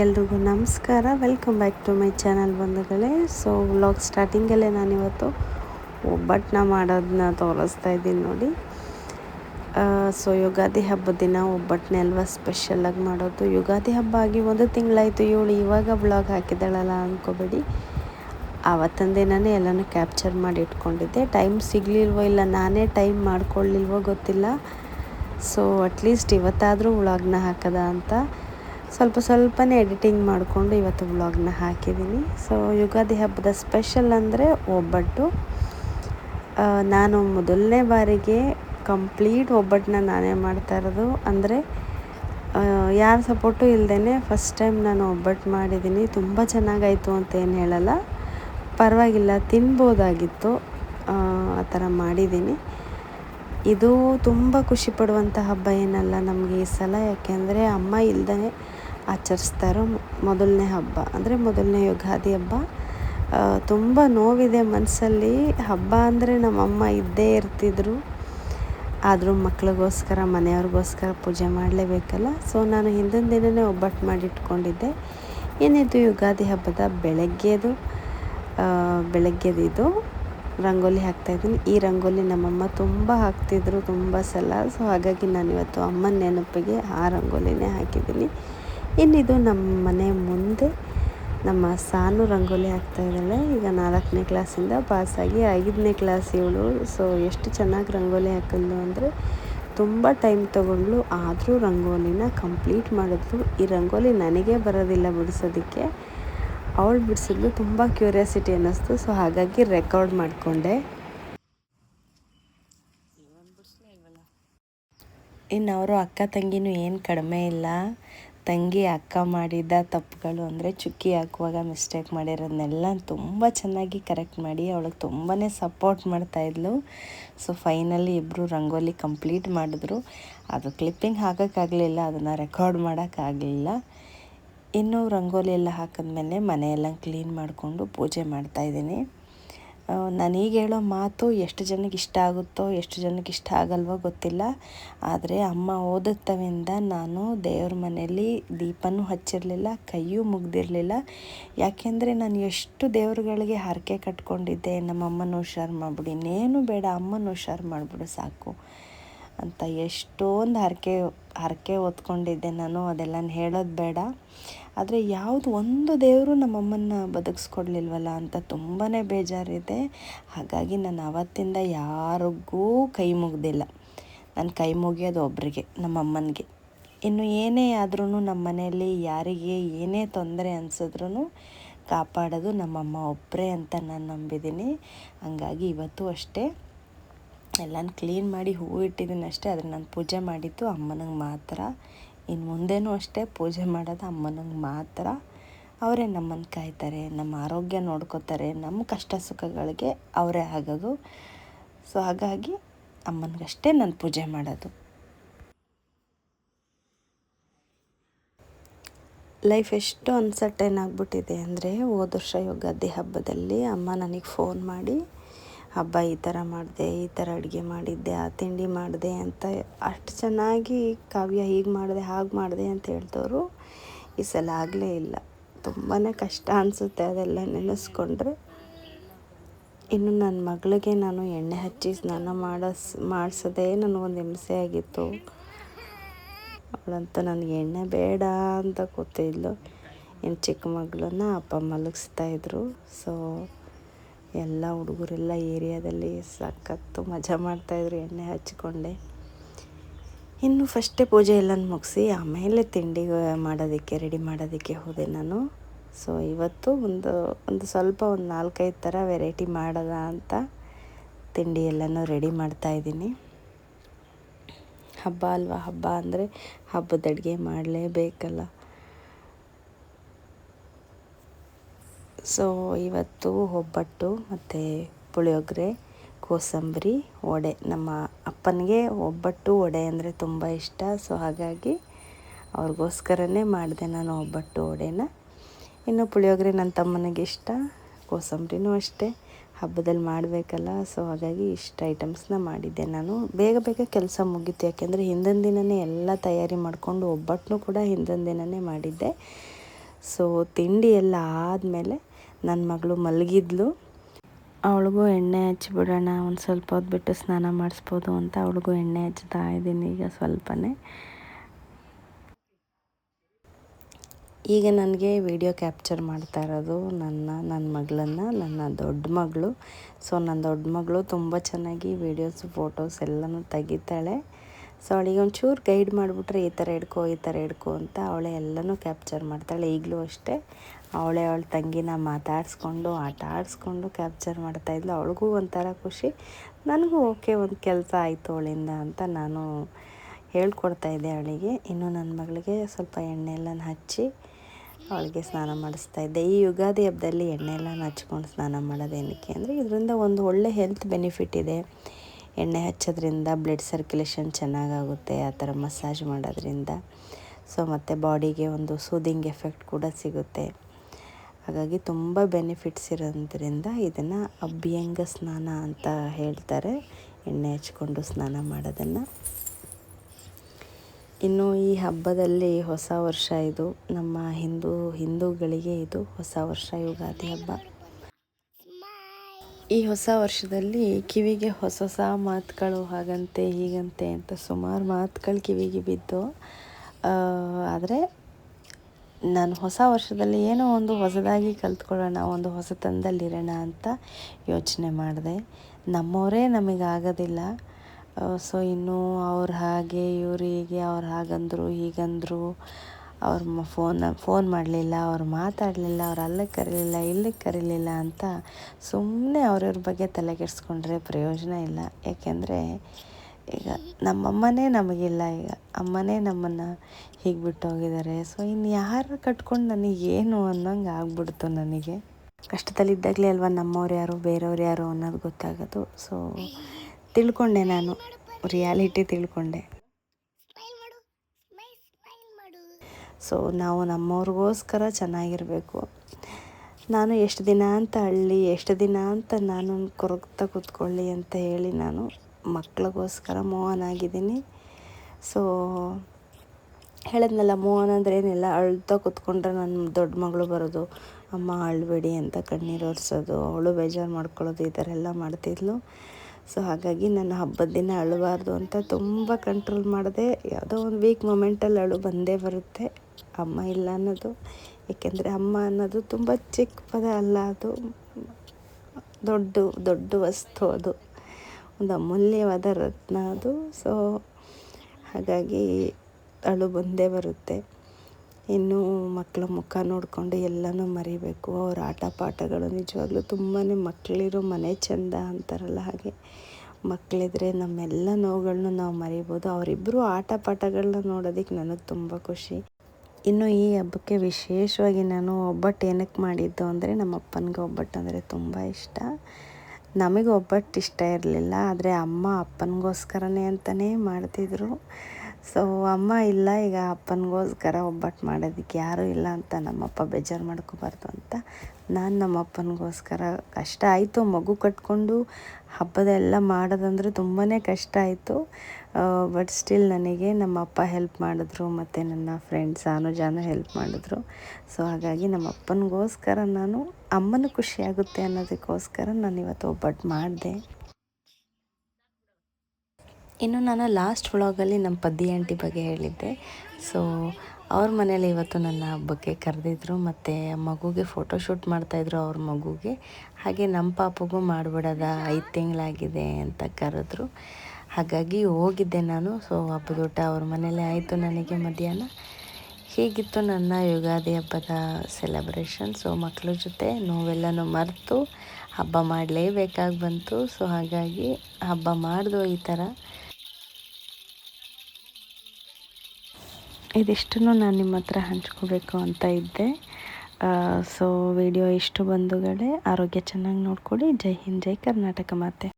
ಎಲ್ರಿಗೂ ನಮಸ್ಕಾರ. Welcome back to my channel ಬಂಧುಗಳೇ. ಸೊ ವ್ಲಾಗ್ ಸ್ಟಾರ್ಟಿಂಗಲ್ಲೇ ನಾನಿವತ್ತು ಒಬ್ಬಟ್ಟನ್ನ ಮಾಡೋದನ್ನ ತೋರಿಸ್ತಾ ಇದ್ದೀನಿ ನೋಡಿ. ಸೊ ಯುಗಾದಿ ಹಬ್ಬದ ದಿನ ಒಬ್ಬಟ್ಟನ್ನ ಅಲ್ವಾ ಸ್ಪೆಷಲಾಗಿ ಮಾಡೋದು. ಯುಗಾದಿ ಹಬ್ಬ ಆಗಿ ಒಂದು ತಿಂಗಳಾಯಿತು. ಇವಳು ಇವಾಗ ಬ್ಲಾಗ್ ಹಾಕಿದ್ದಾಳಲ್ಲ ಅಂದ್ಕೋಬೇಡಿ ಆವತ್ತಿನ ದಿನವೇ ಎಲ್ಲನೂ ಕ್ಯಾಪ್ಚರ್ ಮಾಡಿ ಇಟ್ಕೊಂಡಿದ್ದೆ. ಟೈಮ್ ಸಿಗಲಿಲ್ವೋ ಇಲ್ಲ, ನಾನೇ ಟೈಮ್ ಮಾಡ್ಕೊಳ್ಳಿಲ್ವೋ ಗೊತ್ತಿಲ್ಲ. ಸೊ ಅಟ್ಲೀಸ್ಟ್ ಇವತ್ತಾದರೂ ವ್ಲಾಗ್ನ ಹಾಕದ ಅಂತ. ಸ್ವಲ್ಪ ಸ್ವಲ್ಪನೇ ಎಡಿಟಿಂಗ್ ಮಾಡಿಕೊಂಡು ಇವತ್ತು ವ್ಲಾಗ್ನ ಹಾಕಿದ್ದೀನಿ. ಸೊ ಯುಗಾದಿ ಹಬ್ಬದ ಸ್ಪೆಷಲ್ ಅಂದರೆ ಒಬ್ಬಟ್ಟು. ನಾನು ಮೊದಲನೇ ಬಾರಿಗೆ ಕಂಪ್ಲೀಟ್ ಒಬ್ಬಟ್ಟನ್ನ ನಾನೇ ಮಾಡ್ತಾ ಇರೋದು. ಅಂದರೆ ಯಾರ ಸಪೋರ್ಟು ಇಲ್ಲದೇ ಫಸ್ಟ್ ಟೈಮ್ ನಾನು ಒಬ್ಬಟ್ಟು ಮಾಡಿದ್ದೀನಿ. ತುಂಬ ಚೆನ್ನಾಗಾಯಿತು ಅಂತ ಏನು ಹೇಳಲ್ಲ. ಪರವಾಗಿಲ್ಲ, ತಿನ್ಬೋದಾಗಿತ್ತು. ಆ ಥರ ಮಾಡಿದ್ದೀನಿ. ಇದು ತುಂಬ ಖುಷಿ ಪಡುವಂಥ ಹಬ್ಬ ಏನಲ್ಲ ನಮಗೆ ಈ ಸಲ. ಯಾಕೆಂದರೆ, ಅಮ್ಮ ಇಲ್ಲದೆ ಆಚರಿಸ್ತಾ ಇರೋ ಮೊದಲನೇ ಹಬ್ಬ. ಅಂದರೆ ಮೊದಲನೇ ಯುಗಾದಿ ಹಬ್ಬ. ತುಂಬ ನೋವಿದೆ ಮನಸ್ಸಲ್ಲಿ ಹಬ್ಬ ಅಂದರೆ ನಮ್ಮಮ್ಮ ಇದ್ದೇ ಇರ್ತಿದ್ರು. ಆದರೂ ಮಕ್ಳಿಗೋಸ್ಕರ, ಮನೆಯವ್ರಿಗೋಸ್ಕರ ಪೂಜೆ ಮಾಡಲೇಬೇಕಲ್ಲ. ಸೊ ನಾನು ಹಿಂದಿನ ದಿನವೇ ಒಬ್ಬಟ್ಟು ಮಾಡಿಟ್ಕೊಂಡಿದ್ದೆ. ಏನಿದು ಯುಗಾದಿ ಹಬ್ಬದ ಬೆಳಗ್ಗೆದು? ಬೆಳಗ್ಗೆದಿದು. ರಂಗೋಲಿ ಹಾಕ್ತಾಯಿದ್ದೀನಿ. ಈ ರಂಗೋಲಿ ನಮ್ಮಮ್ಮ ತುಂಬ ಹಾಕ್ತಿದ್ರು, ತುಂಬ ಸಲ. ಸೊ ಹಾಗಾಗಿ ನಾನು ಇವತ್ತು ಅಮ್ಮನ ನೆನಪಿಗೆ ಆ ರಂಗೋಲಿನೇ ಹಾಕಿದ್ದೀನಿ. ಇನ್ನಿದು ನಮ್ಮ ಮನೆ ಮುಂದೆ ನಮ್ಮ ಸಾನು ರಂಗೋಲಿ ಹಾಕ್ತಾ ಇದ್ದಾಳೆ. ಈಗ ನಾಲ್ಕನೇ ಕ್ಲಾಸಿಂದ ಪಾಸಾಗಿ ಐದನೇ ಕ್ಲಾಸ್ ಇವಳು. ಸೊ ಎಷ್ಟು ಚೆನ್ನಾಗಿ ರಂಗೋಲಿ ಹಾಕಿದ್ಲು ಅಂದರೆ ತುಂಬ ಟೈಮ್ ತೊಗೊಂಡ್ಲು ಆದರೂ ರಂಗೋಲಿನ ಕಂಪ್ಲೀಟ್ ಮಾಡಿದ್ಲು. ಈ ರಂಗೋಲಿ ನನಗೆ ಬರೋದಿಲ್ಲ ಬಿಡಿಸೋದಕ್ಕೆ. ಅವಳು ಬಿಡಿಸಿದ್ಲು ತುಂಬ ಕ್ಯೂರಿಯಾಸಿಟಿ ಅನ್ನಿಸ್ತು. ಸೊ ಹಾಗಾಗಿ ರೆಕಾರ್ಡ್ ಮಾಡಿಕೊಂಡೆ. ಇನ್ನು ಅವರು ಅಕ್ಕ ತಂಗಿನೂ ಏನು ಕಡಿಮೆ ಇಲ್ಲ. ತಂಗಿ ಅಕ್ಕ ಮಾಡಿದ ತಪ್ಪುಗಳು ಅಂದರೆ ಚುಕ್ಕಿ ಹಾಕುವಾಗ ಮಿಸ್ಟೇಕ್ ಮಾಡಿರೋದನ್ನೆಲ್ಲ ತುಂಬ ಚೆನ್ನಾಗಿ ಕರೆಕ್ಟ್ ಮಾಡಿ ಅವಳಿಗೆ ತುಂಬಾ ಸಪೋರ್ಟ್ ಮಾಡ್ತಾಯಿದ್ಲು ಸೊ ಫೈನಲಿ ಇಬ್ಬರು ರಂಗೋಲಿ ಕಂಪ್ಲೀಟ್ ಮಾಡಿದ್ರು. ಅದು ಕ್ಲಿಪ್ಪಿಂಗ್ ಹಾಕೋಕ್ಕಾಗಲಿಲ್ಲ ಅದನ್ನು ರೆಕಾರ್ಡ್ ಮಾಡೋಕ್ಕಾಗಲಿಲ್ಲ ಇನ್ನು ರಂಗೋಲಿ ಎಲ್ಲ ಹಾಕಿದ್ಮೇಲೆ ಮನೆಯೆಲ್ಲ ಕ್ಲೀನ್ ಮಾಡಿಕೊಂಡು ಪೂಜೆ ಮಾಡ್ತಾಯಿದ್ದೀನಿ ನಾನೀಗ ಹೇಳೋ ಮಾತು ಎಷ್ಟು ಜನಕ್ಕೆ ಇಷ್ಟ ಆಗುತ್ತೋ, ಎಷ್ಟು ಜನಕ್ಕೆ ಇಷ್ಟ ಆಗಲ್ವೋ ಗೊತ್ತಿಲ್ಲ. ಆದರೆ ಅಮ್ಮ ಓದುತ್ತವಿಂದ ನಾನು ದೇವ್ರ ಮನೆಯಲ್ಲಿ ದೀಪನೂ ಹಚ್ಚಿರಲಿಲ್ಲ, ಕೈಯೂ ಮುಗ್ದಿರಲಿಲ್ಲ. ಯಾಕೆಂದರೆ ನಾನು ಎಷ್ಟು ದೇವ್ರುಗಳಿಗೆ ಹರಕೆ ಕಟ್ಕೊಂಡಿದ್ದೆ ನಮ್ಮ ಅಮ್ಮನ ಹುಷಾರು ಮಾಡಿಬಿಡಿ, ಇನ್ನೇನು ಬೇಡ, ಅಮ್ಮನ ಹುಷಾರು ಮಾಡಿಬಿಡು ಸಾಕು. ಅಂತ ಎಷ್ಟೊಂದು ಹರಕೆ ಹರಕೆ ಹೊತ್ಕೊಂಡಿದ್ದೆ ನಾನು, ಅದೆಲ್ಲ ಹೇಳೋದು ಬೇಡ. ಆದರೆ ಯಾವುದು ಒಂದು ದೇವರು ನಮ್ಮಮ್ಮನ್ನ ಬದುಕಿಸ್ಕೊಡ್ಲಿಲ್ವಲ್ಲ ಅಂತ ತುಂಬಾ ಬೇಜಾರಿದೆ. ಹಾಗಾಗಿ ನಾನು ಆವತ್ತಿಂದ ಯಾರಿಗೂ ಕೈ ಮುಗ್ದಿಲ್ಲ. ನಾನು ಕೈ ಮುಗಿಯೋದು ಒಬ್ರಿಗೆ, ನಮ್ಮಮ್ಮನಿಗೆ. ಇನ್ನು ಏನೇ ಆದ್ರೂ ನಮ್ಮ ಮನೆಯಲ್ಲಿ ಯಾರಿಗೆ ಏನೇ ತೊಂದರೆ ಅನಿಸಿದ್ರೂ ಕಾಪಾಡೋದು ನಮ್ಮಮ್ಮ ಒಬ್ಬರೇ ಅಂತ ನಾನು ನಂಬಿದ್ದೀನಿ ಹಂಗಾಗಿ ಇವತ್ತು ಅಷ್ಟೇ. ಎಲ್ಲನ ಕ್ಲೀನ್ ಮಾಡಿ ಹೂವು ಇಟ್ಟಿದ್ದೀನಿ ಅಷ್ಟೇ, ಆದರೆ ನಾನು ಪೂಜೆ ಮಾಡಿದ್ದು ಅಮ್ಮನಿಗೆ ಮಾತ್ರ. ಇನ್ನು ಮುಂದೆನೂ ಅಷ್ಟೇ ಪೂಜೆ ಮಾಡೋದು ಅಮ್ಮನಿಗೆ ಮಾತ್ರ. ಅವರೇ ನಮ್ಮನ್ನು ಕಾಯ್ತಾರೆ, ನಮ್ಮ ಆರೋಗ್ಯ ನೋಡ್ಕೋತಾರೆ, ನಮ್ಮ ಕಷ್ಟ ಸುಖಗಳಿಗೆ ಅವರೇ ಆಗೋದು. ಸೊ ಹಾಗಾಗಿ ಅಮ್ಮನಿಗಷ್ಟೇ ನಾನು ಪೂಜೆ ಮಾಡೋದು. ಲೈಫ್ ಎಷ್ಟು ಅನ್ಸರ್ಟೈನ್ ಆಗಿಬಿಟ್ಟಿದೆ ಅಂದರೆ ಹೋದ ವರ್ಷ ಯುಗಾದಿ ಹಬ್ಬದಲ್ಲಿ ಅಮ್ಮ ನನಗೆ ಫೋನ್ ಮಾಡಿ ಹಬ್ಬ ಈ ಥರ ಮಾಡಿದೆ, ಈ ಥರ ಅಡುಗೆ ಮಾಡಿದ್ದೆ, ಆ ತಿಂಡಿ ಮಾಡಿದೆ ಅಂತ ಅಷ್ಟು ಚೆನ್ನಾಗಿ ಕಾವ್ಯ ಹೀಗೆ ಮಾಡಿದೆ, ಹಾಗೆ ಮಾಡಿದೆ ಅಂತ ಹೇಳ್ತವ್ರು ಈ ಸಲ ಆಗಲೇ ಇಲ್ಲ. ತುಂಬಾ ಕಷ್ಟ ಅನಿಸುತ್ತೆ ಅದೆಲ್ಲ ನೆನೆಸ್ಕೊಂಡ್ರೆ. ಇನ್ನು ನನ್ನ ಮಗಳಿಗೆ ನಾನು ಎಣ್ಣೆ ಹಚ್ಚಿ ಸ್ನಾನ ಮಾಡಿಸ್, ಮಾಡಿಸೋದೇ ನನಗೊಂದು ಹಿಂಸೆ ಆಗಿತ್ತು. ಅವಳಂತ ನನಗೆ ಎಣ್ಣೆ ಬೇಡ ಅಂತ ಕೂತಿದ್ಲು. ಇನ್ನು ಚಿಕ್ಕ ಮಗಳನ್ನ ಅಪ್ಪ ಮಲಗಿಸ್ತಾಯಿದ್ರು ಸೊ ಎಲ್ಲ ಹುಡುಗರೆಲ್ಲ ಏರಿಯಾದಲ್ಲಿ ಸಖತ್ತು ಮಜಾ ಮಾಡ್ತಾಯಿದ್ರು, ಎಣ್ಣೆ ಹಚ್ಕೊಂಡೆ ಇನ್ನು ಫಸ್ಟೇ ಪೂಜೆ ಎಲ್ಲನೂ ಮುಗಿಸಿ, ಆಮೇಲೆ ತಿಂಡಿ ಮಾಡೋದಕ್ಕೆ ರೆಡಿ ಮಾಡೋದಕ್ಕೆ ಹೋದೆ ನಾನು. ಸೊ ಇವತ್ತು ಒಂದು ಒಂದು ಸ್ವಲ್ಪ ಒಂದು ನಾಲ್ಕೈದು ಥರ ವೆರೈಟಿ ಮಾಡೋದ ಅಂತ ತಿಂಡಿ ಎಲ್ಲನೂ ರೆಡಿ ಮಾಡ್ತಾಯಿದ್ದೀನಿ. ಹಬ್ಬ ಅಲ್ವಾ? ಹಬ್ಬ ಅಂದರೆ ಹಬ್ಬದ ಅಡುಗೆ ಮಾಡಲೇಬೇಕಲ್ಲ. ಸೊ, ಇವತ್ತು ಒಬ್ಬಟ್ಟು ಮತ್ತು ಪುಳಿಯೋಗರೆ, ಕೋಸಂಬರಿ, ವಡೆ. ನಮ್ಮ ಅಪ್ಪನಿಗೆ ಒಬ್ಬಟ್ಟು, ವಡೆ ಅಂದರೆ ತುಂಬ ಇಷ್ಟ. ಸೊ, ಹಾಗಾಗಿ ಅವ್ರಿಗೋಸ್ಕರನೇ ಮಾಡಿದೆ ನಾನು ಒಬ್ಬಟ್ಟು, ವಡೆನ. ಇನ್ನು ಪುಳಿಯೋಗರೆ ನನ್ನ ತಮ್ಮನಿಗೆ ಇಷ್ಟ, ಕೋಸಂಬರಿನೂ ಅಷ್ಟೇ. ಹಬ್ಬದಲ್ಲಿ ಮಾಡಬೇಕಲ್ಲ, ಸೊ, ಹಾಗಾಗಿ ಇಷ್ಟು ಐಟಮ್ಸ್ನ ಮಾಡಿದ್ದೆ ನಾನು. ಬೇಗ ಬೇಗ ಕೆಲಸ ಮುಗೀತು, ಯಾಕೆಂದರೆ ಹಿಂದಿನ ದಿನವೇ ಎಲ್ಲ ತಯಾರಿ ಮಾಡಿಕೊಂಡು ಒಬ್ಬಟ್ಟನ್ನು ಕೂಡ ಹಿಂದಿನ ದಿನವೇ ಮಾಡಿದ್ದೆ. ಸೊ, ತಿಂಡಿ ಎಲ್ಲ ಆದಮೇಲೆ ನನ್ನ ಮಗಳು ಮಲಗಿದ್ಲು. ಅವಳಿಗೂ ಎಣ್ಣೆ ಹಚ್ಚಿಬಿಡೋಣ ಒಂದು ಸ್ವಲ್ಪ ಹೊತ್ತು ಬಿಟ್ಟು ಸ್ನಾನ ಮಾಡಿಸ್ಬೋದು ಅಂತ ಅವಳಿಗೂ ಎಣ್ಣೆ ಹಚ್ತಾ ಇದ್ದೀನಿ ಈಗ ಸ್ವಲ್ಪನೇ. ಈಗ ನನಗೆ ವಿಡಿಯೋ ಕ್ಯಾಪ್ಚರ್ ಮಾಡ್ತಾ ಇರೋದು ನನ್ನ ನನ್ನ ಮಗಳನ್ನು, ನನ್ನ ದೊಡ್ಡ ಮಗಳು. ಸೊ, ನನ್ನ ದೊಡ್ಡ ಮಗಳು ತುಂಬ ಚೆನ್ನಾಗಿ ವೀಡಿಯೋಸ್ ಫೋಟೋಸ್ ಎಲ್ಲನೂ ತೆಗಿತಾಳೆ. ಸೊ ಅವಳಿಗೆ ಒಂಚೂರು ಗೈಡ್ ಮಾಡಿಬಿಟ್ರೆ ಈ ಥರ ಹಿಡ್ಕೊ, ಈ ಥರ ಹಿಡ್ಕೊ ಅಂತ ಅವಳೆ ಎಲ್ಲನೂ ಕ್ಯಾಪ್ಚರ್ ಮಾಡ್ತಾಳೆ. ಈಗಲೂ ಅಷ್ಟೇ ಅವಳೇ ಅವಳ ತಂಗಿನ ಮಾತಾಡಿಸ್ಕೊಂಡು, ಆಟ ಆಡಿಸ್ಕೊಂಡು ಕ್ಯಾಪ್ಚರ್ ಮಾಡ್ತಾಯಿದ್ಲು ಅವಳಿಗೂ ಒಂಥರ ಖುಷಿ. ನನಗೂ ಓಕೆ, ಒಂದು ಕೆಲಸ ಆಯಿತು ಅವಳಿಂದ ಅಂತ ನಾನು ಹೇಳ್ಕೊಡ್ತಾ ಇದ್ದೆ ಅವಳಿಗೆ. ಇನ್ನು ನನ್ನ ಮಗಳಿಗೆ ಸ್ವಲ್ಪ ಎಣ್ಣೆ ಎಲ್ಲ ಹಚ್ಚಿ ಅವಳಿಗೆ ಸ್ನಾನ ಮಾಡಿಸ್ತಾ ಇದ್ದೆ. ಈ ಯುಗಾದಿ ಹಬ್ಬದಲ್ಲಿ ಎಣ್ಣೆ ಎಲ್ಲ ಹಚ್ಕೊಂಡು ಸ್ನಾನ ಮಾಡೋದೇನಕ್ಕೆ ಅಂದರೆ ಇದರಿಂದ ಒಂದು ಒಳ್ಳೆ ಹೆಲ್ತ್ ಬೆನಿಫಿಟ್ ಇದೆ. ಎಣ್ಣೆ ಹಚ್ಚೋದ್ರಿಂದ ಬ್ಲಡ್ ಸರ್ಕ್ಯುಲೇಷನ್ ಚೆನ್ನಾಗಾಗುತ್ತೆ, ಆ ಥರ ಮಸಾಜ್ ಮಾಡೋದ್ರಿಂದ. ಸೊ ಮತ್ತು ಬಾಡಿಗೆ ಒಂದು ಸೂದಿಂಗ್ ಎಫೆಕ್ಟ್ ಕೂಡ ಸಿಗುತ್ತೆ. ಹಾಗಾಗಿ ತುಂಬ ಬೆನಿಫಿಟ್ಸ್ ಇರೋದ್ರಿಂದ ಇದನ್ನು ಅಭ್ಯಂಗ ಸ್ನಾನ ಅಂತ ಹೇಳ್ತಾರೆ. ಎಣ್ಣೆ ಹಚ್ಕೊಂಡು ಸ್ನಾನ ಮಾಡೋದನ್ನು. ಇನ್ನು ಈ ಹಬ್ಬದಲ್ಲಿ ಹೊಸ ವರ್ಷ ಇದು. ನಮ್ಮ ಹಿಂದೂ, ಹಿಂದೂಗಳಿಗೆ ಇದು ಹೊಸ ವರ್ಷ ಯುಗಾದಿ ಹಬ್ಬ. ಈ ಹೊಸ ವರ್ಷದಲ್ಲಿ ಕಿವಿಗೆ ಹೊಸ ಹೊಸ ಮಾತುಗಳು ಹಾಗಂತೆ ಹೀಗಂತೆ ಅಂತ ಸುಮಾರು ಮಾತುಗಳು ಕಿವಿಗೆ ಬಿದ್ದು ಆದರೆ ನಾನು ಹೊಸ ವರ್ಷದಲ್ಲಿ ಏನೋ ಒಂದು ಹೊಸದಾಗಿ ಕಲ್ತ್ಕೊಳ್ಳೋಣ, ಒಂದು ಹೊಸತನದಲ್ಲಿರೋಣ ಅಂತ ಯೋಚನೆ ಮಾಡಿದೆ. ನಮ್ಮವರೇ ನಮಗಾಗೋದಿಲ್ಲ ಸೊ ಇನ್ನೂ ಅವ್ರು ಹಾಗೆ, ಇವರು ಹೀಗೆ, ಅವ್ರು ಹಾಗಂದರು, ಹೀಗಂದರು ಅವ್ರ ಫೋನ್ ಫೋನ್ ಮಾಡಲಿಲ್ಲ, ಅವ್ರು ಮಾತಾಡಲಿಲ್ಲ, ಅವ್ರು ಅಲ್ಲಿಗೆ ಕರೀಲಿಲ್ಲ ಇಲ್ಲಿಗೆ ಕರೀಲಿಲ್ಲ ಅಂತ ಸುಮ್ಮನೆ ಅವ್ರವ್ರ ಬಗ್ಗೆ ತಲೆ ಕೆಡಿಸ್ಕೊಂಡ್ರೆ ಪ್ರಯೋಜನ ಇಲ್ಲ. ಯಾಕೆಂದರೆ ಈಗ ನಮ್ಮಮ್ಮನೇ ನಮಗಿಲ್ಲ ಈಗ. ಅಮ್ಮನೇ ನಮ್ಮನ್ನು ಹೀಗೆ ಬಿಟ್ಟು ಹೋಗಿದ್ದಾರೆ. ಸೊ ಇನ್ನು ಯಾರು ಕಟ್ಕೊಂಡು ನನಗೇನು ಅನ್ನೋಂಗೆ ಆಗ್ಬಿಡ್ತು ನನಗೆ. ಕಷ್ಟದಲ್ಲಿದ್ದಾಗಲೇ ಅಲ್ವಾ ನಮ್ಮವ್ರು ಯಾರು, ಬೇರೆಯವ್ರು ಯಾರು ಅನ್ನೋದು ಗೊತ್ತಾಗೋದು. ಸೊ ತಿಳ್ಕೊಂಡೆ ನಾನು. ರಿಯಾಲಿಟಿ ತಿಳ್ಕೊಂಡೆ. ಸೊ ನಾವು ನಮ್ಮವ್ರಿಗೋಸ್ಕರ ಚೆನ್ನಾಗಿರಬೇಕು. ನಾನು ಎಷ್ಟು ದಿನ ಅಂತ ಅಳ್ಳಿ, ಎಷ್ಟು ದಿನ ಅಂತ ನಾನು ಕೊರಗ್ತಾ ಕೂತ್ಕೊಳ್ಳಿ ಅಂತ ಹೇಳಿ ನಾನು ಮಕ್ಳಿಗೋಸ್ಕರ ಮೋಹನ್ ಆಗಿದ್ದೀನಿ. ಸೊ ಹೇಳಿದ್ನಲ್ಲ, ಮೋಹನ್ ಅಂದರೆ ಏನಿಲ್ಲ, ಅಳ್ತಾ ಕೂತ್ಕೊಂಡ್ರೆ ನನ್ನ ದೊಡ್ಡ ಮಗಳು ಬರೋದು, ಅಮ್ಮ, ಅಳ್ಬೇಡಿ ಅಂತ ಕಣ್ಣೀರು ಒರೆಸೋದು, ಅವಳು ಬೇಜಾರು ಮಾಡ್ಕೊಳ್ಳೋದು, ಈ ಥರ ಎಲ್ಲ ಮಾಡ್ತಿದ್ಲು. ಸೊ ಹಾಗಾಗಿ ನಾನು ಹಬ್ಬದ ದಿನ ಅಳಬಾರ್ದು ಅಂತ ತುಂಬ ಕಂಟ್ರೋಲ್ ಮಾಡಿದೆ. ಯಾವುದೋ ಒಂದು ವೀಕ್ ಮೊಮೆಂಟಲ್ಲಿ ಅಳು ಬಂದೇ ಬರುತ್ತೆ. ಅಮ್ಮ ಇಲ್ಲ ಅನ್ನೋದು. ಏಕೆಂದರೆ ಅಮ್ಮ ಅನ್ನೋದು ತುಂಬ ಚಿಕ್ಕ ಪದ ಅಲ್ಲ ಅದು. ದೊಡ್ಡ ದೊಡ್ಡ ವಸ್ತು ಅದು. ಒಂದು ಅಮೂಲ್ಯವಾದ ರತ್ನ ಅದು. ಸೊ ಹಾಗಾಗಿ ಅಳು ಬಂದೇ ಬರುತ್ತೆ. ಇನ್ನು ಮಕ್ಕಳ ಮುಖ ನೋಡಿಕೊಂಡು ಎಲ್ಲನೂ ಮರಿಬೇಕು. ಅವ್ರ ಆಟ ಪಾಠಗಳು ನಿಜವಾಗ್ಲೂ ತುಂಬಾ ಮಕ್ಕಳಿರೋ ಮನೆ ಚೆಂದ ಅಂತಾರಲ್ಲ ಹಾಗೆ. ಮಕ್ಕಳಿದ್ರೆ ನಮ್ಮೆಲ್ಲ ನೋವುಗಳನ್ನ ನಾವು ಮರಿಬೋದು. ಅವರಿಬ್ಬರು ಆಟ ಪಾಠಗಳನ್ನ ನೋಡೋದಕ್ಕೆ ನನಗೆ ತುಂಬ ಖುಷಿ. ಇನ್ನು ಈ ಹಬ್ಬಕ್ಕೆ ವಿಶೇಷವಾಗಿ ನಾನು ಒಬ್ಬಟ್ಟು ಏನಕ್ಕೆ ಮಾಡಿದ್ದು ಅಂದರೆ ನಮ್ಮ ಅಪ್ಪನಿಗೆ ಒಬ್ಬಟ್ಟು ಅಂದರೆ ತುಂಬ ಇಷ್ಟ. ನಮಗೆ ಒಬ್ಬಟ್ಟು ಇಷ್ಟ ಇರಲಿಲ್ಲ, ಆದರೆ ಅಮ್ಮ ಅಪ್ಪನಿಗೋಸ್ಕರನೇ ಅಂತಲೇ ಮಾಡ್ತಿದ್ರು. ಸೊ, ಅಮ್ಮ ಇಲ್ಲ, ಈಗ ಅಪ್ಪನಿಗೋಸ್ಕರ ಒಬ್ಬಟ್ಟು ಮಾಡೋದಕ್ಕೆ ಯಾರೂ ಇಲ್ಲ ಅಂತ ನಮ್ಮಪ್ಪ ಬೇಜಾರು ಮಾಡ್ಕೋಬಾರ್ದು ಅಂತ ನಾನು ನಮ್ಮ ಅಪ್ಪನಿಗೋಸ್ಕರ ಕಷ್ಟ ಆಯಿತು. ಮಗು ಕಟ್ಕೊಂಡು ಹಬ್ಬದೆಲ್ಲ ಮಾಡೋದಂದ್ರೆ ತುಂಬಾ ಕಷ್ಟ ಆಯಿತು. ಬಟ್ ಸ್ಟಿಲ್ ನನಗೆ ನಮ್ಮ ಅಪ್ಪ ಹೆಲ್ಪ್ ಮಾಡಿದ್ರು ಮತ್ತು ನನ್ನ ಫ್ರೆಂಡ್ಸ್ ಅನುಜಾನು ಹೆಲ್ಪ್ ಮಾಡಿದ್ರು. ಸೊ ಹಾಗಾಗಿ ನಮ್ಮ ಅಪ್ಪನಿಗೋಸ್ಕರ ನಾನು ಅಮ್ಮನ ಖುಷಿಯಾಗುತ್ತೆ ಅನ್ನೋದಕ್ಕೋಸ್ಕರ ನಾನು ಇವತ್ತು ಒಬ್ಬಟ್ಟು ಮಾಡಿದೆ. ಇನ್ನು ನಾನು ಲಾಸ್ಟ್ ವ್ಲಾಗಲ್ಲಿ ನಮ್ಮ ಪದ್ದಿ ಆಂಟಿ ಬಗ್ಗೆ ಹೇಳಿದ್ದೆ. ಸೊ ಅವ್ರ ಮನೇಲಿ ಇವತ್ತು ನನ್ನ ಹಬ್ಬಕ್ಕೆ ಕರೆದಿದ್ರು ಮತ್ತು ಮಗುಗೆ ಫೋಟೋಶೂಟ್ ಮಾಡ್ತಾಯಿದ್ರು ಅವ್ರ ಮಗುಗೆ. ಹಾಗೆ ನಮ್ಮ ಪಾಪಗೂ ಮಾಡಿಬಿಡೋದ ಐದು ತಿಂಗಳಾಗಿದೆ ಅಂತ ಕರೆದ್ರು. ಹಾಗಾಗಿ ಹೋಗಿದ್ದೆ ನಾನು. ಸೊ ಹಬ್ಬದೂಟ ಅವ್ರ ಮನೇಲೇ ಆಯಿತು ನನಗೆ ಮಧ್ಯಾಹ್ನ. ಹೀಗಿತ್ತು ನನ್ನ ಯುಗಾದಿ ಹಬ್ಬದ ಸೆಲೆಬ್ರೇಷನ್ ಸೊ ಮಕ್ಕಳ ಜೊತೆ ನೋವೆಲ್ಲನೂ ಮರೆತು ಹಬ್ಬ ಮಾಡಲೇಬೇಕಾಗಿ ಬಂತು. ಸೊ ಹಾಗಾಗಿ ಹಬ್ಬ ಮಾಡಿದು ಈ ಥರ. ಇದಿಷ್ಟನ್ನು ನಾನು ನಿಮ್ಮ ಹತ್ರ ಹಂಚ್ಕೋಬೇಕು ಅಂತ ಇದ್ದೆ. ಸೊ ವಿಡಿಯೋ ಇಷ್ಟು ಬಂಧುಗಳೇ ಆರೋಗ್ಯ ಚೆನ್ನಾಗಿ ನೋಡ್ಕೊಳ್ಳಿ. ಜೈ ಹಿಂದ್, ಜೈ ಕರ್ನಾಟಕ ಮಾತೆ.